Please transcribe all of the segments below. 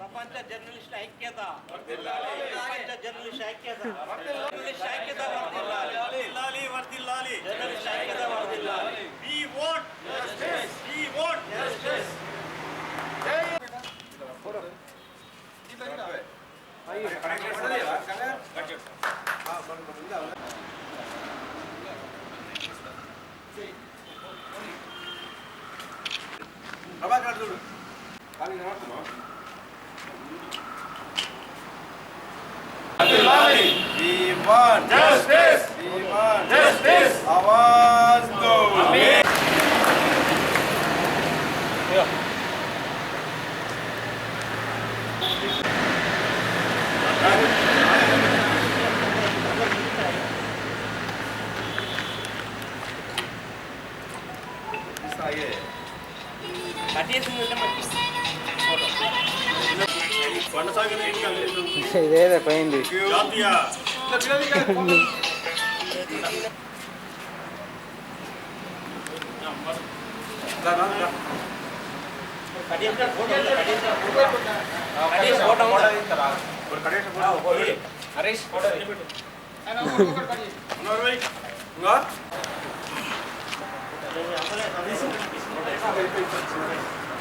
ప్రపంచ జర్నలిస్ట్ ఐక్యత. ప్రపంచ జర్నలిస్ట్ ఐక్యత. జర్నలిస్ట్ ఐక్యత వర్ధిల్లాలి వర్ధిల్లాలి జర్నలిస్ట్ ఐక్యత వర్ధిల్లాలి we want justice we want justice Prabhakar చూడు కానీ కనబడుతున్నావు We want justice! We want justice! Awaz do! Amin! ఇదేదే పోయింది జాతీయ ఇంకా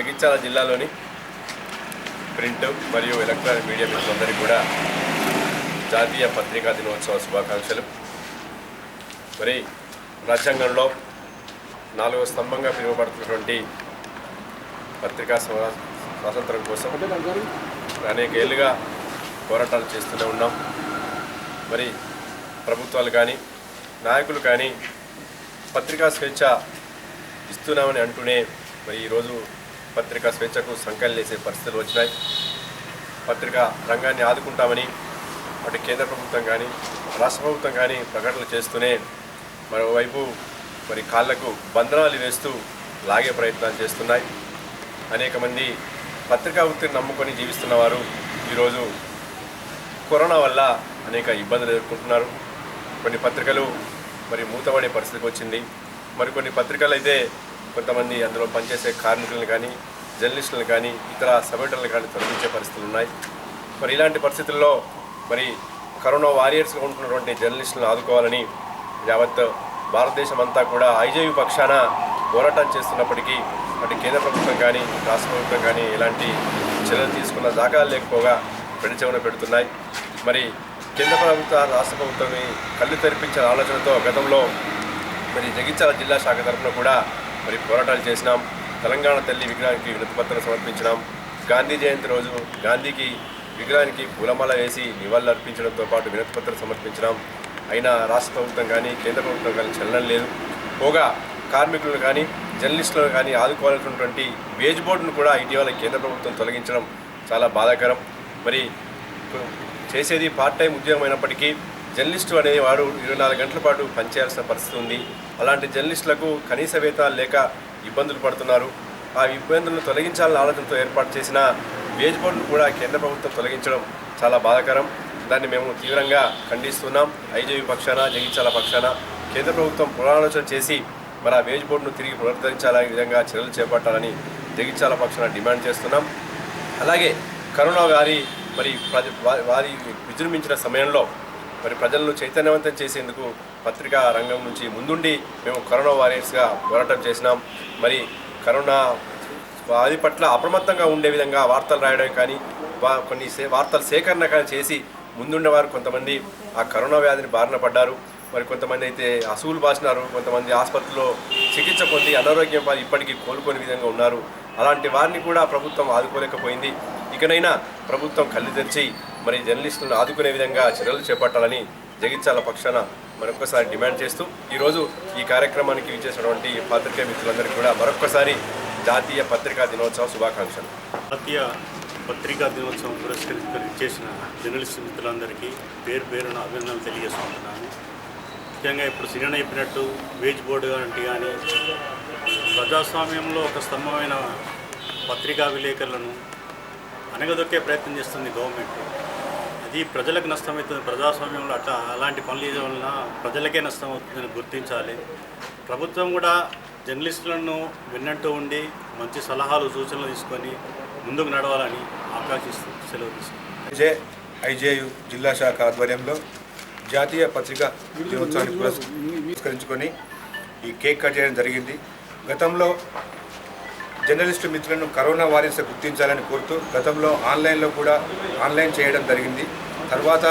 జగిత్యాల జిల్లాలోని ప్రింట్ మరియు ఎలక్ట్రానిక్ మీడియా మిత్రులందరికీ కూడా జాతీయ పత్రికా దినోత్సవ శుభాకాంక్షలు. మరి రాజ్యాంగంలో నాలుగో స్తంభంగా పిలువబడుతున్నటువంటి పత్రికా స్వాతంత్రం కోసం అనేక ఏళ్ళుగా పోరాటాలు చేస్తూనే ఉన్నాం. మరి ప్రభుత్వాలు కానీ నాయకులు కానీ పత్రికా స్వేచ్ఛ ఇస్తున్నామని అంటూనే మరి ఈరోజు పత్రికా స్వేచ్ఛకు సంకలు పరిస్థితులు వచ్చినాయి. పత్రికా రంగాన్ని ఆదుకుంటామని అటు కేంద్ర ప్రభుత్వం కానీ రాష్ట్ర ప్రభుత్వం కానీ ప్రకటనలు చేస్తూనే మరోవైపు మరి కాళ్ళకు బంధనాలు వేస్తూ లాగే ప్రయత్నాలు చేస్తున్నాయి. అనేక మంది పత్రికా వృత్తిని నమ్ముకొని జీవిస్తున్న వారు ఈరోజు కరోనా వల్ల అనేక ఇబ్బందులు ఎదుర్కొంటున్నారు. కొన్ని పత్రికలు మరి మూతపడే పరిస్థితికి వచ్చింది. మరికొన్ని పత్రికలు అయితే కొంతమంది అందులో పనిచేసే కార్మికులను కానీ జర్నలిస్టులను కానీ ఇతర సబెటర్లను కానీ తొలగించే పరిస్థితులు ఉన్నాయి. మరి ఇలాంటి పరిస్థితుల్లో మరి కరోనా వారియర్స్గా ఉంటున్నటువంటి జర్నలిస్టులను ఆదుకోవాలని యావత్ భారతదేశం అంతా కూడా ఐజేయు పక్షాన పోరాటం చేస్తున్నప్పటికీ అటు కేంద్ర ప్రభుత్వం కానీ రాష్ట్ర ప్రభుత్వం కానీ ఎలాంటి చర్యలు తీసుకున్న దాఖలాలు లేకపోగా పెడచెవన పెడుతున్నాయి. మరి కేంద్ర ప్రభుత్వ రాష్ట్ర ప్రభుత్వం కళ్ళు తెరిపించిన ఆలోచనతో గతంలో మరి జగిత్యాల జిల్లా శాఖ తరఫున కూడా మరి పోరాటాలు చేసినాం. తెలంగాణ తల్లి విగ్రహానికి వినతిపత్రం సమర్పించినాం. గాంధీ జయంతి రోజు గాంధీకి విగ్రహానికి పూలమాల వేసి నివాళులు అర్పించడంతో పాటు వినతిపత్రం సమర్పించినాం. అయినా రాష్ట్ర ప్రభుత్వం కానీ కేంద్ర ప్రభుత్వం కానీ చలనం లేదు. పోగా కార్మికులను కానీ జర్నలిస్టులను కానీ ఆదుకోవాల్సినటువంటి వేజ్ బోర్డును కూడా ఇటీవల కేంద్ర ప్రభుత్వం తొలగించడం చాలా బాధాకరం. మరి చేసేది పార్ట్ టైం ఉద్యోగం అయినప్పటికీ జర్నలిస్టు అనేవాడు ఇరవై నాలుగు గంటల పాటు పనిచేయాల్సిన పరిస్థితి ఉంది. అలాంటి జర్నలిస్టులకు కనీస వేతనాలు లేక ఇబ్బందులు పడుతున్నారు. ఆ ఇబ్బందులను తొలగించాలన్న ఆలోచనతో ఏర్పాటు చేసిన వేజ్ బోర్డును కూడా కేంద్ర ప్రభుత్వం తొలగించడం చాలా బాధాకరం. దాన్ని మేము తీవ్రంగా ఖండిస్తున్నాం. ఐజేవి పక్షాన జగిత్యాల పక్షాన కేంద్ర ప్రభుత్వం పునరాలోచన చేసి మరి ఆ వేజ్ బోర్డును తిరిగి పునరుద్ధరించాలనే విధంగా చర్యలు చేపట్టాలని జగిత్యాల పక్షాన డిమాండ్ చేస్తున్నాం. అలాగే కరోనా వారి మరి వారి విజృంభించిన సమయంలో మరి ప్రజలను చైతన్యవంతం చేసేందుకు పత్రికా రంగం నుంచి ముందుండి మేము కరోనా వారియర్స్గా పోరాటం చేసినాం. మరి కరోనా వారి పట్ల అప్రమత్తంగా ఉండే విధంగా వార్తలు రాయడం కానీ వా- కొన్ని సే- వార్తల సేకరణ కానీ చేసి ముందుండే వారు కొంతమంది. ఆ కరోనా వ్యాధిని బారిన పడ్డారు. మరి కొంతమంది అయితే అసూలు బాసినారు కొంతమంది ఆసుపత్రిలో చికిత్స పొంది అనారోగ్యం వారు ఇప్పటికీ కోలుకోని విధంగా ఉన్నారు. అలాంటి వారిని కూడా ప్రభుత్వం ఆదుకోలేకపోయింది. ఇకనైనా ప్రభుత్వం కళ్ళు తెరిచి మరి జర్నలిస్టులను ఆదుకునే విధంగా చర్యలు చేపట్టాలని జగిత్యాల పక్షాన మరొకసారి డిమాండ్ చేస్తూ ఈరోజు ఈ కార్యక్రమానికి విచ్చేసినటువంటి పాత్రికేయ మిత్రులందరికీ కూడా మరొకసారి జాతీయ పత్రికా దినోత్సవ శుభాకాంక్షలు. జాతీయ పత్రికా దినోత్సవం పురస్కరించుకొని చేసిన జర్నలిస్ట్ మిత్రులందరికీ పేరు పేరున అభినందనలు తెలియజేసుకుంటున్నాను ముఖ్యంగా ఇప్పుడు సినిమా చెప్పినట్టు వేజ్ బోర్డు లాంటి కానీ ప్రజాస్వామ్యంలో ఒక స్తంభమైన పత్రికా విలేకరులను అనగదొక్కే ప్రయత్నం చేస్తుంది గవర్నమెంట్. అది ప్రజలకు నష్టమవుతుంది ప్రజాస్వామ్యంలో అట్లా అలాంటి పనులు చేయడం వలన ప్రజలకే నష్టం అవుతుందని గుర్తించాలి. ప్రభుత్వం కూడా జర్నలిస్టులను విన్నట్టు ఉండి మంచి సలహాలు సూచనలు తీసుకొని ముందుకు నడవాలని ఆకాంక్షిస్తూ సెలవు తీసుకుంది జే ఐజేయు జిల్లా శాఖ ఆధ్వర్యంలో జాతీయ పత్రిక దినోత్సవాన్ని పురస్కరించుకొని ఈ కేక్ కట్ చేయడం జరిగింది. గతంలో జర్నలిస్టు మిత్రులను కరోనా వారియర్స్ గుర్తించాలని కోరుతూ గతంలో ఆన్లైన్లో కూడా ఆన్లైన్ చేయడం జరిగింది. తర్వాత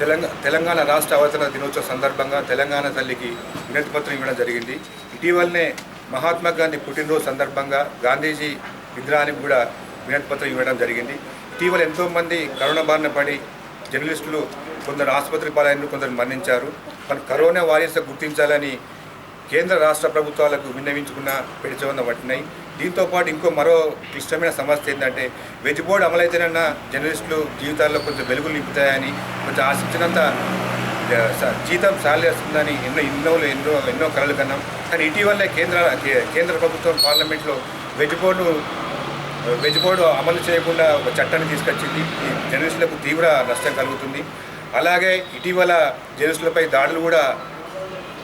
తెలంగాణ తెలంగాణ రాష్ట్ర అవతరణ దినోత్సవ సందర్భంగా తెలంగాణ తల్లికి వినతి పత్రం ఇవ్వడం జరిగింది. ఇటీవలనే మహాత్మా గాంధీ పుట్టినరోజు సందర్భంగా గాంధీజీ విగ్రహానికి కూడా వినతి పత్రం ఇవ్వడం జరిగింది. ఇటీవల ఎంతోమంది కరోనా బారిన పడి జర్నలిస్టులు కొందరు ఆసుపత్రి పాలైన కొందరు మరణించారు. మన కరోనా వారియర్స్ గుర్తించాలని కేంద్ర రాష్ట్ర ప్రభుత్వాలకు విన్నవించుకున్న పెడిచవన్న పట్టినాయి దీంతో పాటు ఇంకో మరో క్లిష్టమైన సమస్య ఏంటంటే వెజ్ బోర్డు అమలైతేనన్న జర్నలిస్టులు జీవితాల్లో కొంచెం వెలుగులు నింపుతాయని కొంచెం ఆశించినంత జీతం సాలరీ వస్తుందని ఎన్నో ఎన్నో ఎన్నో ఎన్నో కలలు కన్నాం. కానీ ఇటీవలే కేంద్ర కేంద్ర ప్రభుత్వం పార్లమెంట్లో వెజ్ బోర్డు వెజ్ బోర్డు అమలు చేయకుండా ఒక చట్టాన్ని తీసుకొచ్చింది. జర్నలిస్టులకు తీవ్ర నష్టం కలుగుతుంది. అలాగే ఇటీవల జర్నలిస్టులపై దాడులు కూడా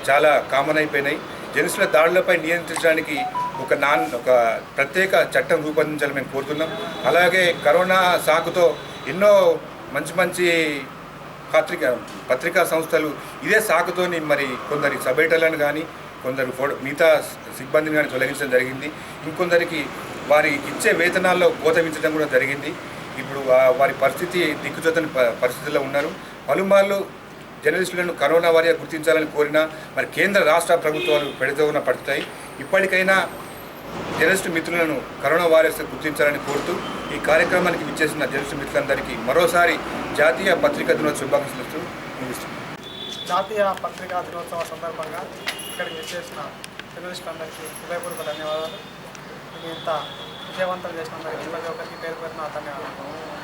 చాలా కామన్ అయిపోయినాయి. జర్నలిస్టుల దాడులపై నియంత్రించడానికి ఒక నాన్ ఒక ప్రత్యేక చట్టం రూపొందించాలని మేము కోరుతున్నాం. అలాగే కరోనా సాకుతో ఎన్నో మంచి మంచి పత్రిక పత్రికా సంస్థలు ఇదే సాకుతోని మరి కొందరి సబేటలను కానీ కొందరు ఫోటో మిగతా సిబ్బందిని కానీ తొలగించడం జరిగింది. ఇంకొందరికి వారి ఇచ్చే వేతనాల్లో కోతమించడం కూడా జరిగింది. ఇప్పుడు వారి పరిస్థితి దిక్కుతోతని పరిస్థితుల్లో ఉన్నారు. పలుమార్లు జర్నలిస్టులను కరోనా వారిగా గుర్తించాలని కోరినా మరి కేంద్ర రాష్ట్ర ప్రభుత్వాలు ప్రెడుదన పడుతాయి. ఇప్పటికైనా జర్నలిస్టు మిత్రులను కరోనా వైరస్ గుర్తించాలని కోరుతూ ఈ కార్యక్రమానికి విచ్చేసిన జర్నలిస్టు మిత్రులందరికీ మరోసారి జాతీయ పత్రికా దినోత్సవ శుభాకాంక్షలు ముగిస్తున్నాను. జాతీయ పత్రికా దినోత్సవ సందర్భంగా ఇక్కడికి విచ్చేసిన జర్నలిస్టులందరికీ హృదయపూర్వక ధన్యవాదాలు. ఇది ఇంత విజయవంతం చేసినందుకు ప్రతి ఒక్కరికి పేరు పేరున ధన్యవాదాలు.